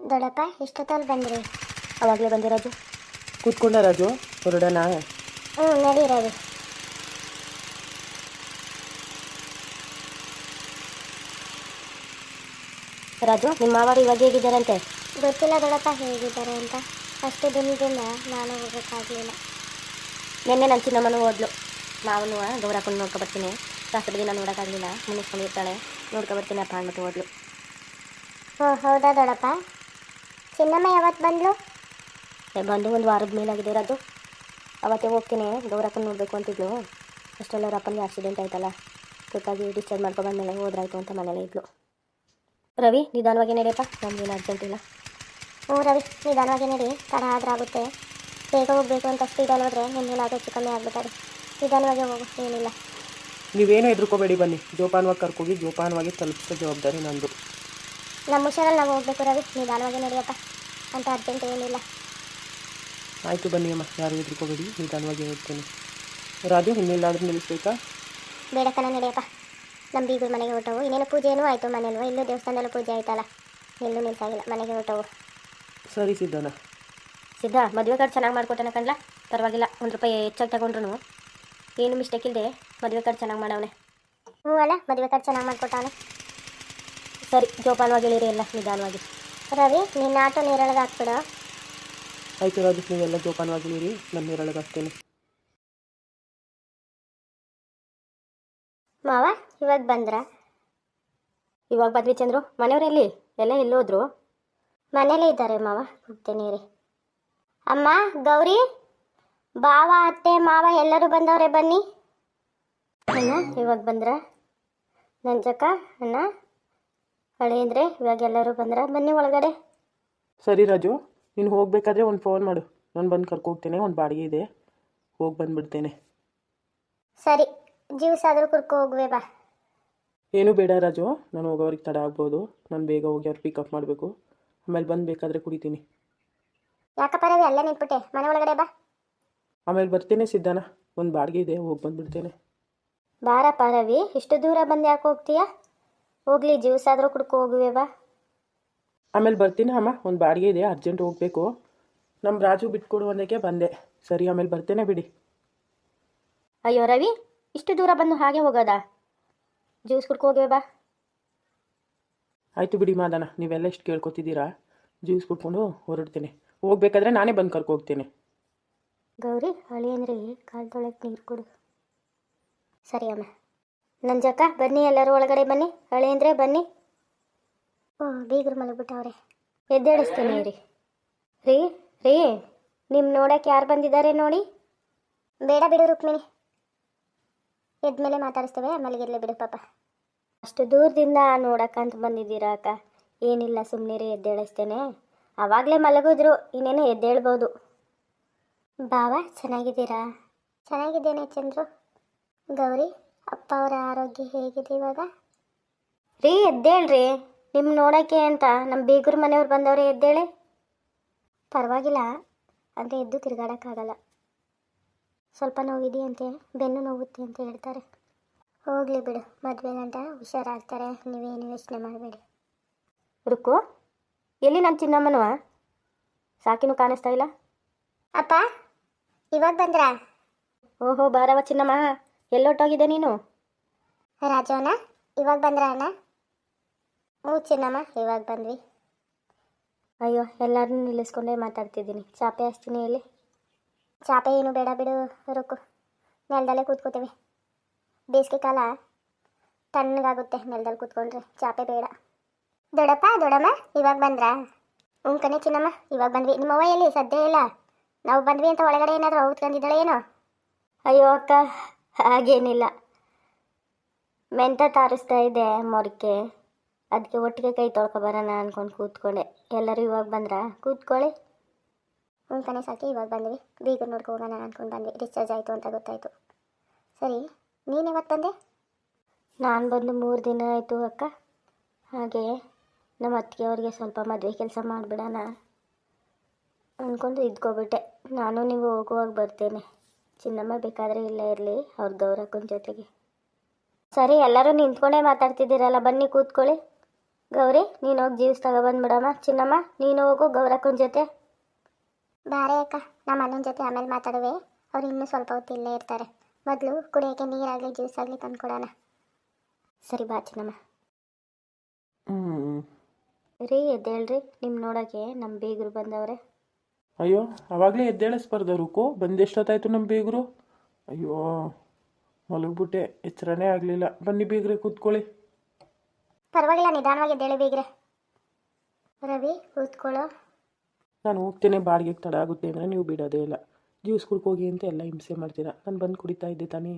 ದೊಡ್ಡಪ್ಪ ಎಷ್ಟೊತ್ತಲ್ಲಿ ಬಂದ್ರಿ? ಅವಾಗಲೇ ಬಂದೆ ರಾಜು. ಕೂತ್ಕೊಂಡ ರಾಜು ಹೊರಡೋಣ. ಹ್ಞೂ ನಡಿ ರವಿ ರಾಜು ನಿಮ್ಮ ಮಾವರು ಇವಾಗ ಹೇಗಿದ್ದಾರಂತೆ? ಗೊತ್ತಿಲ್ಲ ದೊಡ್ಡಪ್ಪ ಹೇಗಿದ್ದಾರೆ ಅಂತ. ಅಷ್ಟು ದಿನದಿಂದ ನಾನು ಹೋಗೋಕ್ಕಾಗಲಿಲ್ಲ. ನಿನ್ನೆ ನನ್ನ ಚಿನ್ನಮ್ಮನೂ ಹೋದ್ಲು. ಮಾವನು ಗೌರಕ್ಕನ್ನು ನೋಡ್ಕೊಬರ್ತೀನಿ. ಶಾಸ್ತ್ರ ದಿನ ನೋಡೋಕ್ಕಾಗಲಿಲ್ಲ. ಮುನ್ನಿಸ್ಕೊಂಡಿರ್ತಾಳೆ ನೋಡ್ಕೊಬರ್ತೀನಿ ಅಪ್ಪ ಅಂದ್ಬಿಟ್ಟು ಹೋದ್ಲು. ಓ ಹೌದಾ ದೊಡ್ಡಪ್ಪ? ಚಿನ್ನಮ್ಮ ಯಾವತ್ತು ಬಂದ್ಲು? ಏ, ಬಂದು ಒಂದು ವಾರದ ಮೇಲೆ ಆಗಿದೆ ಇರೋದು. ಅವತ್ತೇ ಹೋಗ್ತೀನಿ. ಗೌರಪ್ಪನ ನೋಡಬೇಕು ಅಂತಿದ್ಲು. ಅಷ್ಟೆಲ್ಲ ಅಪ್ಪನಿಗೆ ಆಕ್ಸಿಡೆಂಟ್ ಆಯ್ತಲ್ಲ. ಗೊತ್ತಾಗಿ ಡಿಸ್ಚಾರ್ಜ್ ಮಾಡ್ಕೊಬಂದ್ಮೇಲೆ ಹೋದ್ರಾಯ್ತು ಅಂತ ಮನೇಲೇ ಇದ್ಲು. ರವಿ ನಿಧಾನವಾಗಿ ನಡೆಯಪ್ಪ. ನಮಗೇನು ಅರ್ಜೆಂಟ್ ಇಲ್ಲ. ಹ್ಞೂ ರವಿ ನಿಧಾನವಾಗಿ ನಡಿ. ತಡ ಆದ್ರೆ ಆಗುತ್ತೆ. ಬೇಗ ಹೋಗಬೇಕು ಅಂತ ಸ್ಪೀಡಲ್ಲಿ ಹೋದರೆ ನಿನ್ನೇನಾದರೂ ಹೆಚ್ಚು ಕಮ್ಮಿ ಆಗ್ಬಿಟ್ಟಾರೆ ನಿಧಾನವಾಗಿ ಹೋಗು ಏನಿಲ್ಲ. ನೀವೇನು ಹೆದರ್ಕೋಬೇಡಿ ಬನ್ನಿ. ಜೋಪಾನವಾಗಿ ಕರ್ಕೋಗಿ ಜೋಪಾನವಾಗಿ ತಲುಪಿಸೋ ಜವಾಬ್ದಾರಿ ನಂದು. ನಮ್ಮ ಹುಷಾರಲ್ಲಿ ನಾವು ಹೋಗ್ಬೇಕು ರವಿ. ನಿಧಾನವಾಗಿ ನಡೆಯಪ್ಪ ಅಂತ ಅರ್ಜೆಂಟ್ ಏನಿಲ್ಲ. ಆಯಿತು ಬನ್ನಿ ಅಮ್ಮ ಯಾರು ಹೆದರ್ಕೋಬೇಡಿ ನಿಧಾನವಾಗಿ ಹೋಗ್ತೀನಿ ರಾಜು ಇನ್ನೆಲ್ಲಾದ್ರೂ ನಿಲ್ಲಿಸ್ಬೇಕಾ? ಬೇಡ ಕಣ ನಡೆಯಪ್ಪ ನಮ್ಮ ಬೀಗರು ಮನೆಗೆ ಹೊಟ್ಟವು ಇನ್ನೇನು ಪೂಜೆನೂ ಆಯಿತು ಮನೇಲೂ ಇಲ್ಲೂ ದೇವಸ್ಥಾನದಲ್ಲೂ ಪೂಜೆ ಆಯ್ತಲ್ಲ. ಎಲ್ಲೂ ನಿಲ್ಸಾಗಿಲ್ಲ ಮನೆಗೆ ಹೊರಟವು. ಸರಿ ಸಿದ್ಧನ ಸಿದ್ಧ ಮದುವೆ ಕಾರ್ಡ್ ಚೆನ್ನಾಗಿ ಮಾಡ್ಕೊಟ್ಟನ ಕಣ್ಲ? ಪರವಾಗಿಲ್ಲ ಒಂದು ರೂಪಾಯಿ ಹೆಚ್ಚಾಗಿ ತಗೊಂಡ್ರು ಏನು ಮಿಸ್ಟೇಕ್ ಇಲ್ಲದೆ ಮದುವೆ ಕಾರ್ಡ್ ಚೆನ್ನಾಗಿ ಮಾಡವನೆ. ಹ್ಞೂ ಅಲ್ಲ ಮದುವೆ ಕಾರ್ಡ್ ಚೆನ್ನಾಗಿ ಮಾಡ್ಕೊಟ್ಟವನೆ. ಸರಿ ಜೋಪಾನವಾಗಿ ಇಳಿರಿ ಎಲ್ಲ ನಿಧಾನವಾಗಿ. ರವಿ ನಿನ್ನ ಆಟೋ ನೀರೊಳಗೆ ಹಾಕ್ಬಿಡ ಆಯ್ತು ರಾಜು ನೀವೆಲ್ಲ ಜೋಪಾನವಾಗಿ ಇಳಿರಿ ನಾನು ನೀರೊಳಗೆ ಹಾಕ್ತೇನೆ ಮಾವ ಇವಾಗ ಬಂದ್ರ? ಇವಾಗ ಬದ್ವಿ ಚಂದ್ರು ಮನೆಯವರೆಲ್ಲಿ ಎಲ್ಲ? ಎಲ್ಲೋದ್ರು? ಮನೇಲೇ ಇದ್ದಾರೆ ಮಾವ ಹೋಗ್ತೇನೆ ರೀ ಅಮ್ಮ ಗೌರಿ ಬಾವ ಅತ್ತೆ ಮಾವ ಎಲ್ಲರೂ ಬಂದವ್ರೆ ಬನ್ನಿ. ಅಣ್ಣ ಇವಾಗ ಬಂದ್ರ? ನಂಜಕ್ಕ ಅಣ್ಣ ಹಳೇಂದ್ರೆ ಇವಾಗ ಎಲ್ಲರೂ ಬಂದ್ರ ಬನ್ನಿ ಒಳಗಡೆ. ಸರಿ ರಾಜು ನೀನು ಹೋಗಬೇಕಾದ್ರೆ ಒಂದು ಫೋನ್ ಮಾಡು. ನಾನು ಬಂದು ಕರ್ಕೋಗ್ತೇನೆ ಒಂದು ಬಾಡಿಗೆ ಇದೆ. ಹೋಗಿ ಬಂದ್ಬಿಡ್ತೇನೆ. ಸರಿ ಜ್ಯೂಸ್ ಆದರೂ ಕುರ್ಕೋ ಹೋಗುವೆ ಬಾ. ಏನೂ ಬೇಡ ರಾಜು ನಾನು ಹೋಗೋರಿಗೆ ತಡ ಆಗ್ಬೋದು. ನಾನು ಬೇಗ ಹೋಗಿ ಅವ್ರು ಪಿಕಪ್ ಮಾಡಬೇಕು. ಆಮೇಲೆ ಬಂದು ಬೇಕಾದರೆ ಕುಡಿತೀನಿ. ಯಾಕಪ್ಪ ರವಿ ಅಲ್ಲೇ ನಿಂತ್ಬಿಟ್ಟೆ? ಮನೆ ಒಳಗಡೆ ಬಾ. ಆಮೇಲೆ ಬರ್ತೇನೆ ಸಿದ್ಧಾನ. ಒಂದು ಬಾಡಿಗೆ ಇದೆ ಹೋಗಿ ಬಂದುಬಿಡ್ತೇನೆ. ಬಾರಪ್ಪ ರವಿ ಇಷ್ಟು ದೂರ ಬಂದು ಯಾಕೆ ಹೋಗ್ತೀಯಾ? ಹೋಗ್ಲಿ ಜ್ಯೂಸ್ ಆದರೂ ಕುಡ್ಕೊ ಹೋಗುವೆ ಬಾ. ಆಮೇಲೆ ಬರ್ತೀನಿ ಅಮ್ಮ. ಒಂದು ಬಾಡಿಗೆ ಇದೆ ಅರ್ಜೆಂಟ್ ಹೋಗಬೇಕು. ನಮ್ಮ ರಾಜು ಬಿಟ್ಕೊಡು ಒಂದಕ್ಕೆ ಬಂದೆ. ಸರಿ ಆಮೇಲೆ ಬರ್ತೇನೆ ಬಿಡಿ. ಅಯ್ಯೋ ರವಿ ಇಷ್ಟು ದೂರ ಬಂದು ಹಾಗೆ ಹೋಗೋದಾ? ಜ್ಯೂಸ್ ಕುಡ್ಕೊ ಹೋಗಿವೆ ಬಾ. ಆಯಿತು ಬಿಡಿ ಮಾದನ ನೀವೆಲ್ಲ ಇಷ್ಟು ಕೇಳ್ಕೊತಿದ್ದೀರಾ? ಜ್ಯೂಸ್ ಕುಡ್ಕೊಂಡು ಹೊರಡ್ತೇನೆ. ಹೋಗ್ಬೇಕಾದ್ರೆ ನಾನೇ ಬಂದು ಕರ್ಕೊ ಹೋಗ್ತೀನಿ. ಗೌರಿ ಹಳಿ ಅಂದ್ರೆ ಕಾಲು ತೊಳೆಗೆ ನೀರು ಕೊಡು ಸರಿ ಅಮ್ಮ. ನಂಜಕ್ಕ ಬನ್ನಿ ಎಲ್ಲರೂ ಒಳಗಡೆ ಬನ್ನಿ. ಹಳೇಂದ್ರೆ ಬನ್ನಿ. ಓ, ಬೀಗರು ಮಲಗಿಬಿಟ್ಟಾವ್ರೆ. ಎದ್ದೇಳಿಸ್ತೀನಿ ರೀ ರೀ ರೀ ನಿಮ್ಮ ನೋಡಕ್ಕೆ ಯಾರು ಬಂದಿದ್ದಾರೆ ನೋಡಿ? ಬೇಡ ಬಿಡು ರುಕ್ಮಿಣಿ. ಎದ್ಮೇಲೆ ಮಾತಾಡಿಸ್ತೇವೆ, ಮಲಗಿರ್ಲಿ ಬಿಡು ಪಾಪ. ಅಷ್ಟು ದೂರದಿಂದ ನೋಡಕ್ಕಂತ ಬಂದಿದ್ದೀರಾ ಅಕ್ಕ? ಏನಿಲ್ಲ ಸುಮ್ಮನೆ ರೀ ಎದ್ದೇಳಿಸ್ತೇನೆ. ಆವಾಗಲೇ ಮಲಗಿದ್ರು, ಇನ್ನೇನು ಎದ್ದೇಳ್ಬೋದು. ಬಾವ ಚೆನ್ನಾಗಿದ್ದೀರಾ? ಚೆನ್ನಾಗಿದ್ದೇನೆ ಚಂದ್ರು. ಗೌರಿ ಅಪ್ಪ ಅವರ ಆರೋಗ್ಯ ಹೇಗಿದೆ ಇವಾಗ? ರೀ ಎದ್ದೇಳ್ರಿ. ನಿಮ್ಮ ನೋಡೋಕ್ಕೆ ಅಂತ. ನಮ್ಮ ಬೀಗರ ಮನೆಯವ್ರು ಬಂದವ್ರೆ ಎದ್ದೇಳೆ. ಪರವಾಗಿಲ್ಲ. ಅಂದರೆ ಎದ್ದು ತಿರುಗಾಡೋಕ್ಕಾಗಲ್ಲ. ಸ್ವಲ್ಪ ನೋವಿದೆಯಂತೆ ಬೆನ್ನು ನೋವುತ್ತೆ ಅಂತ ಹೇಳ್ತಾರೆ. ಹೋಗಲಿ ಬಿಡು. ಮದುವೆ ಗಂಟ ಹುಷಾರಾಗ್ತಾರೆ. ನೀವೇನು ಯೋಚನೆ ಮಾಡಬೇಡಿ. ಹುಡುಕು ಎಲ್ಲಿ ನನ್ನ ಚಿನ್ನಮ್ಮನವ? ಸಾಕಿನೂ ಕಾಣಿಸ್ತಾ ಇಲ್ಲ. ಅಪ್ಪ ಇವಾಗ ಬಂದ್ರಾ? ಓಹೋ ಬಾರವ ಚಿನ್ನಮ್ಮ. ಎಲ್ಲೊಟ್ಟೋಗಿದೆ ನೀನು? ರಾಜವನ ಇವಾಗ ಬಂದ್ರ ಅಣ್ಣ? ಹ್ಞೂ ಚಿನ್ನಮ್ಮ ಇವಾಗ ಬಂದ್ವಿ. ಅಯ್ಯೋ ಎಲ್ಲರನ್ನೂ ನಿಲ್ಲಿಸ್ಕೊಂಡೇ ಮಾತಾಡ್ತಿದ್ದೀನಿ. ಚಾಪೆ ಹಚ್ತೀನಿ ಇಲ್ಲಿ. ಚಾಪೆ ಏನು ಬೇಡ ಬಿಡು ರುಕ್ಕು. ನೆಲದಲ್ಲೇ ಕೂತ್ಕೋತೀವಿ. ಬೇಸಿಗೆ ಕಾಲ ತಣ್ಣಗಾಗುತ್ತೆ ನೆಲದಲ್ಲಿ ಕೂತ್ಕೊಂಡ್ರೆ. ಚಾಪೆ ಬೇಡ. ದೊಡಪ್ಪ ದೊಡಮ್ಮ ಇವಾಗ ಬಂದ್ರಾ? ಹ್ಞೂ ಕಣೆ ಚಿನ್ನಮ್ಮ ಇವಾಗ ಬಂದ್ವಿ. ನಿಮ್ಮವ್ವ ಎಲ್ಲಿ? ಸದ್ಯ ಇಲ್ಲ? ನಾವು ಬಂದ್ವಿ ಅಂತ ಒಳಗಡೆ ಏನಾದರೂ ಔತ್ಕೊಂಡಿದ್ದಾಳೆ ಏನೋ ಅಯ್ಯೋ ಅಕ್ಕ ಹಾಗೇನಿಲ್ಲ. ಮೆಂತ ತಾರಿಸ್ತಾ ಇದೆ ಮೊರಕೆ. ಅದಕ್ಕೆ ಒಟ್ಟಿಗೆ ಕೈ ತೊಳ್ಕೊ ಬರೋಣ ಅಂದ್ಕೊಂಡು ಕೂತ್ಕೊಂಡೆ ಎಲ್ಲರೂ ಇವಾಗ ಬಂದ್ರಾ? ಕೂತ್ಕೊಳ್ಳಿ ಹ್ಞೂ ಕಣೆ, ಸಾಕಿ, ಇವಾಗ ಬಂದ್ವಿ. ಬೀಗ ನೋಡ್ಕೊ ಹೋಗೋಣ ಅಂದ್ಕೊಂಡು ಬಂದ್ವಿ. ಡಿಸ್ಚಾರ್ಜ್ ಆಯಿತು ಅಂತ ಗೊತ್ತಾಯಿತು. ಸರಿ, ನೀನು ಯಾವತ್ತು ಬಂದೆ? ನಾನು ಬಂದು ಮೂರು ದಿನ ಆಯಿತು ಅಕ್ಕ. ಹಾಗೆ ನಮ್ಮ ಅತ್ತಿಗೆ ಅತ್ತಿಗೆಯವ್ರಿಗೆ ಸ್ವಲ್ಪ ಮದುವೆ ಕೆಲಸ ಮಾಡಿಬಿಡೋಣ ಅಂದ್ಕೊಂಡು ಇದ್ಕೊಬಿಟ್ಟೆ. ನಾನು ನೀವು ಹೋಗುವಾಗ ಬರ್ತೇನೆ. ಚಿನ್ನಮ್ಮ ಬೇಕಾದರೆ ಇಲ್ಲೇ ಇರಲಿ ಅವ್ರ ಗೌರಕ್ಕನ ಜೊತೆಗೆ. ಸರಿ ಎಲ್ಲರೂ ನಿಂತ್ಕೊಂಡೇ ಮಾತಾಡ್ತಿದ್ದೀರಲ್ಲ ಬನ್ನಿ ಕೂತ್ಕೊಳ್ಳಿ. ಗೌರಿ ನೀನು ಹೋಗಿ ಜ್ಯೂಸ್ ತಗೊಬಂದ್ಬಿಡಮ್ಮ ಚಿನ್ನಮ್ಮ ನೀನು ಹೋಗು ಗೌರಕ್ಕನ ಜೊತೆ. ಬಾರೆ ಅಕ್ಕ ನಮ್ಮ ಅಣ್ಣನ ಜೊತೆ ಆಮೇಲೆ ಮಾತಾಡುವೆ. ಅವ್ರು ಇನ್ನೂ ಸ್ವಲ್ಪ ಹೊತ್ತು ಇಲ್ಲೇ ಇರ್ತಾರೆ. ಮೊದಲು ಕುಡಿಯೋಕ್ಕೆ ನೀರಾಗಲಿ ಜ್ಯೂಸ್ ಆಗಲಿ ತಂದ್ಕೊಡೋಣ ಸರಿ ಬಾ ಚಿನ್ನಮ್ಮ. ಹ್ಞೂ ರೀ ಎದ್ದೇಳ್ರಿ. ನಿಮ್ಮ ನೋಡೋಕ್ಕೆ ನಮ್ಮ ಬೀಗರು ಬಂದವ್ರೆ. ಅಯ್ಯೋ ಆವಾಗಲೇ ಎದ್ದೇಳಿಸ್ಬಾರ್ದ ರುಕು ಬಂದೆಷ್ಟೊತ್ತಾಯ್ತು ನಮ್ಮ ಬೀಗರು? ಅಯ್ಯೋ ಮಲಗ್ಬಿಟ್ಟೆ ಎಚ್ಚರನೇ ಆಗಲಿಲ್ಲ. ಬನ್ನಿ ಬೀಗ್ರೆ ಕೂತ್ಕೊಳ್ಳಿ. ಪರವಾಗಿಲ್ಲ ನಿಧಾನವಾಗಿ ಎದ್ದೇಳಿ ಬೀಗ್ರೆ. ರವಿ ಕೂತ್ಕೊಳ್ಳೋ. ನಾನು ಹೋಗ್ತೇನೆ ಬಾಡಿಗೆಗೆ ತಡ ಆಗುತ್ತೆ ಅಂದರೆ ನೀವು ಬಿಡೋದೇ ಇಲ್ಲ. ಜ್ಯೂಸ್ ಕುಡ್ಕೋಗಿ ಅಂತ ಎಲ್ಲ ಹಿಂಸೆ ಮಾಡ್ತೀರಾ? ನಾನು ಬಂದು ಕುಡಿತಾ ಇದ್ದೆ ತಾನೇ.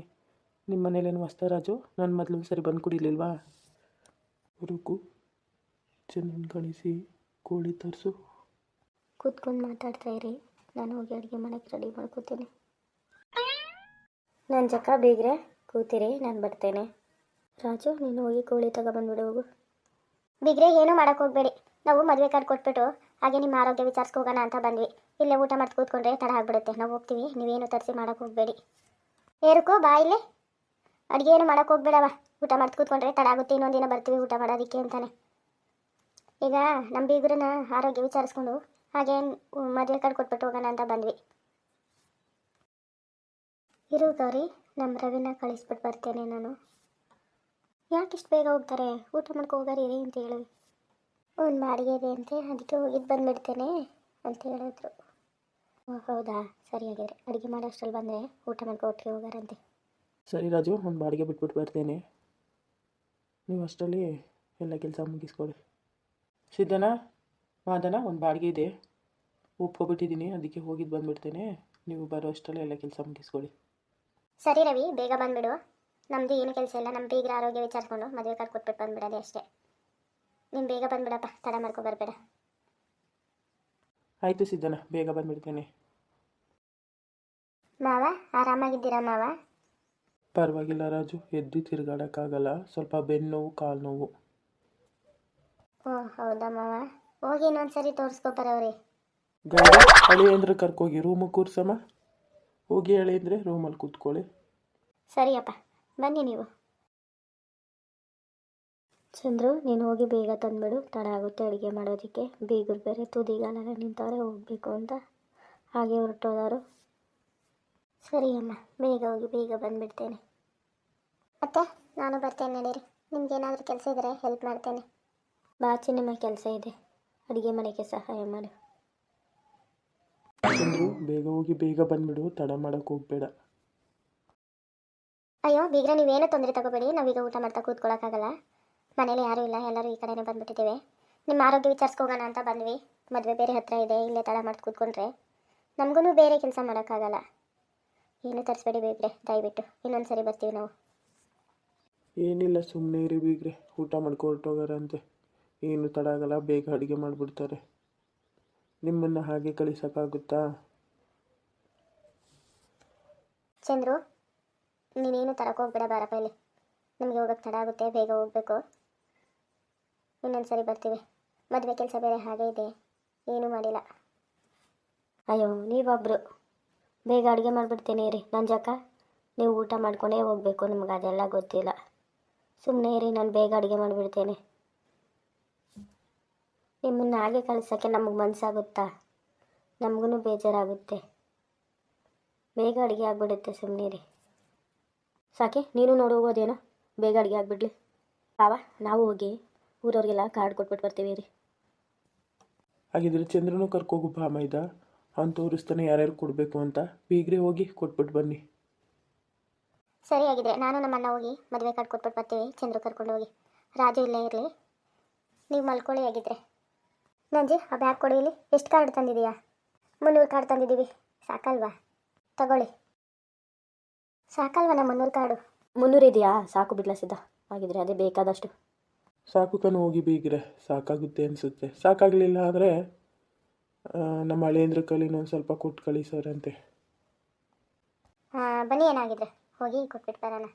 ನಿಮ್ಮ ಮನೇಲೇನು ವಸ್ತರಾಜು ನಾನು ಮೊದಲು ಸರಿ ಬಂದು ಕುಡಿಲಿಲ್ವಾ? ರುಕು ಚೆನ್ನಾಗಿ ಕಳಿಸಿ ಕೋಳಿ ತರಿಸು. ಕೂತ್ಕೊಂಡು ಮಾತಾಡ್ತಾ ಇರಿ. ನಾನು ಹೋಗಿ ಅಡುಗೆ ಮಾಡೋಕ್ಕೆ ರೆಡಿ ಮಾಡ್ಕೋತೀನಿ. ನನ್ನ ಜಕ್ಕ ಬೇಗ್ರೆ ಕೂತಿರಿ, ನಾನು ಬರ್ತೇನೆ. ರಾಜು, ನೀನು ಹೋಗಿ ಕೋಳಿ ತಗೊಬಂದ್ಬಿಡು ಹೋಗು. ಬಿಗ್ರೆ ಏನೂ ಮಾಡಕ್ಕೆ ಹೋಗ್ಬೇಡಿ. ನಾವು ಮದುವೆ ಕಾರ್ಡ್ ಕೊಟ್ಬಿಟ್ಟು ಹಾಗೆ ನಿಮ್ಮ ಆರೋಗ್ಯ ವಿಚಾರಿಸ್ಕೋಗೋಣ ಅಂತ ಬಂದ್ವಿ. ಇಲ್ಲೇ ಊಟ ಮಾಡಿ ಕೂತ್ಕೊಂಡ್ರೆ ತಡ ಆಗ್ಬಿಡುತ್ತೆ. ನಾವು ಹೋಗ್ತೀವಿ, ನೀವೇನು ತರಿಸಿ ಮಾಡಕ್ಕೆ ಹೋಗ್ಬೇಡಿ. ಏರುಕೋ ಬಾ ಇಲ್ಲೇ. ಅಡುಗೆ ಏನು ಮಾಡಕ್ಕೆ ಹೋಗ್ಬೇಡವ. ಊಟ ಮಾಡಿ ಕೂತ್ಕೊಂಡ್ರೆ ತಡ ಆಗುತ್ತೆ ಇನ್ನೊಂದಿನ ಬರ್ತೀವಿ ಊಟ ಮಾಡೋದಕ್ಕೆ ಅಂತಾನೆ. ಈಗ ನಮ್ಮ ಬೀಗ್ರನ್ನ ಆರೋಗ್ಯ ವಿಚಾರಿಸ್ಕೊಂಡು ಹಾಗೆ ಮದುವೆ ಕಾರ್ಡ್ ಕೊಟ್ಬಿಟ್ಟು ಹೋಗೋಣ ಅಂತ ಬಂದ್ವಿ. ಇರು ಗೌರಿ ನಮ್ಮ ರವಿನ ಕಳಿಸ್ಬಿಟ್ಟು ಬರ್ತೇನೆ ನಾನು. ಯಾಕೆ ಇಷ್ಟು ಬೇಗ ಹೋಗ್ತಾರೆ? ಊಟ ಮಾಡ್ಕೊ ಇರಿ ಅಂತ ಹೇಳಿ. ಒಂದು ಮಾಡಿಗೆ ಇದೆ ಅಂತೆ, ಅದಕ್ಕೆ ಹೋಗಿದ್ದು ಬಂದುಬಿಡ್ತೇನೆ ಅಂತ ಹೇಳಿದ್ರು. ಹೌದಾ? ಸರಿ ಹಾಗಾದ್ರೆ, ಅಡುಗೆ ಮಾಡೋ ಅಷ್ಟರಲ್ಲಿ ಬಂದರೆ ಊಟ ಮಾಡ್ಕೊ ಒಟ್ಟಿಗೆ ಹೋಗಾರಂತೆ. ಸರಿ ರಾಜು, ಒಂದು ಬಾಡಿಗೆ ಬಿಟ್ಬಿಟ್ಟು ಬರ್ತೇನೆ. ನೀವು ಅಷ್ಟರಲ್ಲಿ ಎಲ್ಲ ಕೆಲಸ ಮುಗಿಸ್ಕೊಡಿ ಸಿದ್ಧನಾ? ಮಾದನ ಒಂದು ಬಾಡಿಗೆ ಇದೆ. ಒಪ್ಕೊಬಿಟ್ಟಿದ್ದೀನಿ ಅದಕ್ಕೆ ಹೋಗಿದ್ದು ಬಂದುಬಿಡ್ತೇನೆ. ನೀವು ಬರೋ ಅಷ್ಟರಲ್ಲಿ ಎಲ್ಲ ಕೆಲಸ ಮುಗಿಸ್ಕೊಳ್ಳಿ. ಸರಿ ರವಿ ಬೇಗ ಬಂದುಬಿಡು. ನಮ್ಮದು ಏನು ಕೆಲಸ ಇಲ್ಲ ನಮ್ಮ ಬೀಗರ ಆರೋಗ್ಯ ವಿಚಾರಿಸ್ಕೊಂಡು ಮದುವೆ ಕಾರ್ಡ್ ಕೊಟ್ಬಿಟ್ಟು ಬಂದುಬಿಡೋದೇ ಅಷ್ಟೇ. ನೀನು ಬೇಗ ಬಂದುಬಿಡಪ್ಪ ತಡ ಮಾಡ್ಕೊ ಬರಬೇಡ. ಆಯಿತು ಸಿದ್ಧನ ಬೇಗ ಬಂದುಬಿಡ್ತೇನೆ. ಮಾವ ಆರಾಮಾಗಿದ್ದೀರಾ ಮಾವ? ಪರವಾಗಿಲ್ಲ ರಾಜು ಎದ್ದು ತಿರುಗಾಡೋಕ್ಕಾಗಲ್ಲ. ಸ್ವಲ್ಪ ಬೆನ್ನು ನೋವು ಕಾಲು ನೋವು ಓ ಹೌದಾ ಮಾವ? ಹೋಗಿ ಇನ್ನೊಂದು ಸರಿ ತೋರಿಸ್ಕೊಬರವ್ರಿ ಗೌಡ ಹಳಿ ಅಂದ್ರೆ ಕರ್ಕೋಗಿ ರೂಮಿಗೆ ಕೂರ್ಸಮ್ಮ. ಹೋಗಿ ಹಳೆ ಅಂದರೆ ರೂಮಲ್ಲಿ ಕೂತ್ಕೊಳ್ಳಿ. ಸರಿಯಪ್ಪ ಬನ್ನಿ ನೀವು. ಚಂದ್ರು ನೀನು ಹೋಗಿ ಬೇಗ ತಂದುಬಿಡು. ತಡ ಆಗುತ್ತೆ ಅಡುಗೆ ಮಾಡೋದಕ್ಕೆ. ಬೀಗರು ಬೇರೆ ತುದಿಗಾಲೆಲ್ಲ ನಿಂತವ್ರೆ ಹೋಗಬೇಕು ಅಂತ. ಹಾಗೆ ಹೊರಟೋದವರು. ಸರಿ ಅಮ್ಮ ಬೇಗ ಹೋಗಿ ಬೇಗ ಬಂದ್ಬಿಡ್ತೇನೆ. ಮತ್ತೆ ನಾನು ಬರ್ತೇನೆ ನಡೀರಿ. ನಿಮ್ಗೇನಾದರೂ ಕೆಲಸ ಇದ್ದರೆ ಹೆಲ್ಪ್ ಮಾಡ್ತೇನೆ. ಬಾಚಿ ನಿಮ್ಮ ಕೆಲಸ ಇದೆ. ಅಡುಗೆ ಮನೆಗೆ ಸಹಾಯ ಮಾಡು. ಚಂದ್ರು ಬೇಗ ಹೋಗಿ ಬೇಗ ಬಂದ್ಬಿಡು ತಡ ಮಾಡೋಕೆ ಹೋಗಬೇಡ. ಅಯ್ಯೋ ಬೀಗ್ರ ನೀವೇನು ತೊಂದರೆ ತಗೋಬೇಡಿ. ನಾವೀಗ ಊಟ ಮಾಡ್ತಾ ಕೂತ್ಕೊಳ್ಳೋಕ್ಕಾಗಲ್ಲ ಮನೇಲಿ ಯಾರೂ ಇಲ್ಲ ಎಲ್ಲರೂ ಈ ಕಡೆನೇ ಬಂದ್ಬಿಟ್ಟಿದ್ದೇವೆ. ನಿಮ್ಮ ಆರೋಗ್ಯ ವಿಚಾರಿಸ್ಕೋಗೋಣ ಅಂತ ಬಂದ್ವಿ. ಮದುವೆ ಬೇರೆ ಹತ್ತಿರ ಇದೆ ಇಲ್ಲೇ ತಡ ಮಾಡಿ ಕೂತ್ಕೊಂಡ್ರೆ. ನಮಗೂ ಬೇರೆ ಕೆಲಸ ಮಾಡೋಕ್ಕಾಗಲ್ಲ. ಏನು ತರಿಸ್ಬೇಡಿ ಬೇಗ್ರೆ ದಯವಿಟ್ಟು. ಇನ್ನೊಂದು ಸರಿ ಬರ್ತೀವಿ ನಾವು. ಏನಿಲ್ಲ ಸುಮ್ಮನೆ ಇರಿ ಬೀಗ್ರೆ. ಊಟ ಮಾಡ್ಕೊ ಹೊರ್ಟೋಗಾರಂತೆ ಏನು ತಡ ಆಗಲ್ಲ ಬೇಗ ಅಡುಗೆ ಮಾಡಿಬಿಡ್ತಾರೆ. ನಿಮ್ಮನ್ನು ಹಾಗೆ ಕಳಿಸೋಕ್ಕಾಗುತ್ತಾ? ಚಂದ್ರು ನೀನೇನು ತರಕ್ಕೆ ಹೋಗ್ಬೇಡ ಬಾರಪ್ಪ ಇಲ್ಲಿ. ನಮಗೆ ಹೋಗೋಕ್ಕೆ ತಡ ಆಗುತ್ತೆ ಬೇಗ ಹೋಗಬೇಕು. ಇನ್ನೊಂದು ಸರಿ ಬರ್ತೀವಿ. ಮದುವೆ ಕೆಲಸ ಬೇರೆ ಹಾಗೆ ಇದೆ. ಏನೂ ಮಾಡಿಲ್ಲ. ಅಯ್ಯೋ ನೀವೊಬ್ಬರು ಬೇಗ ಅಡುಗೆ ಮಾಡಿಬಿಡ್ತೀನಿ ರೀ ನನ್ನ ಜಕ ನೀವು ಊಟ ಮಾಡ್ಕೊಂಡೇ ಹೋಗಬೇಕು. ನಿಮ್ಗೆ ಅದೆಲ್ಲ ಗೊತ್ತಿಲ್ಲ. ಸುಮ್ಮನೆ ಇರಿ ನಾನು ಬೇಗ ಅಡುಗೆ ಮಾಡಿಬಿಡ್ತೇನೆ. ನಿಮ್ಮನ್ನು ಹಾಗೆ ಕಳ್ಸೋಕ್ಕೆ ನಮಗೆ ಮನಸ್ಸಾಗುತ್ತಾ ನಮಗೂ ಬೇಜಾರಾಗುತ್ತೆ. ಬೇಗ ಅಡುಗೆ ಆಗಿಬಿಡುತ್ತೆ ಸುಮ್ಮನೆ ರೀ ಸಾಕೆ ನೀನು ನೋಡಿ ಹೋಗೋದೇನೋ ಬೇಗ ಅಡುಗೆ ಆಗಿಬಿಡ್ಲಿ. ಪಾವ ನಾವು ಹೋಗಿ ಊರವ್ರಿಗೆಲ್ಲ ಕಾರ್ಡ್ ಕೊಟ್ಬಿಟ್ಟು ಬರ್ತೀವಿ ರೀ ಹಾಗಿದ್ರೆ ಚಂದ್ರನು ಕರ್ಕೋಗು ಬಾ ಮೈದ. ಅವ್ನು ತೋರಿಸ್ತಾನೆ ಯಾರ್ಯಾರು ಕೊಡಬೇಕು ಅಂತ. ಬೀಗ್ರೆ ಹೋಗಿ ಕೊಟ್ಬಿಟ್ಟು ಬನ್ನಿ. ಸರಿ ಆಗಿದ್ರೆ ನಾನು ನಮ್ಮ ಅಣ್ಣ ಹೋಗಿ ಮದುವೆ ಕಾರ್ಡ್ ಕೊಟ್ಬಿಟ್ಟು ಬರ್ತೀವಿ. ಚಂದ್ರ ಕರ್ಕೊಂಡು ಹೋಗಿ. ರಾಜು ಇಲ್ಲೇ ಇರಲಿ. ನೀವು ಮಲ್ಕೊಳ್ಳಿ ಆಗಿದ್ರೆ ನಂಜಿ ಆ ಬ್ಯಾಗ್ ಕೊಡಿ ಇಲ್ಲಿ. ಎಷ್ಟು ಕಾರ್ಡ್ ತಂದಿದೀಯಾ? ಮುನ್ನೂರು ಕಾರ್ಡ್ ತಂದಿದ್ದೀವಿ ಸಾಕಲ್ವಾ? ತಗೊಳ್ಳಿ. ಸಾಕಲ್ವಾ ನಮ್ಮ ಮುನ್ನೂರು ಕಾರ್ಡು ಮುನ್ನೂರು ಇದೆಯಾ? ಸಾಕು ಬಿಡ್ಲ ಸಿದ್ಧ. ಹಾಗಿದ್ರೆ ಅದೇ ಬೇಕಾದಷ್ಟು. ಸಾಕು ಕಣು ಹೋಗಿ ಬೀಗ್ರೆ ಸಾಕಾಗುತ್ತೆ ಅನಿಸುತ್ತೆ. ಸಾಕಾಗಲಿಲ್ಲ ಆದರೆ ನಮ್ಮ ಹಳೇಂದ್ರ ಕೈಲಿ ಇನ್ನೊಂದು ಸ್ವಲ್ಪ ಕೊಟ್ಟು ಕಳಿಸೋರಂತೆ. ಹಾಂ ಬನ್ನಿ ಏನಾಗಿದ್ರೆ. ಹೋಗಿ ಕೊಟ್ಬಿಟ್ಟು ಬರೋಣ.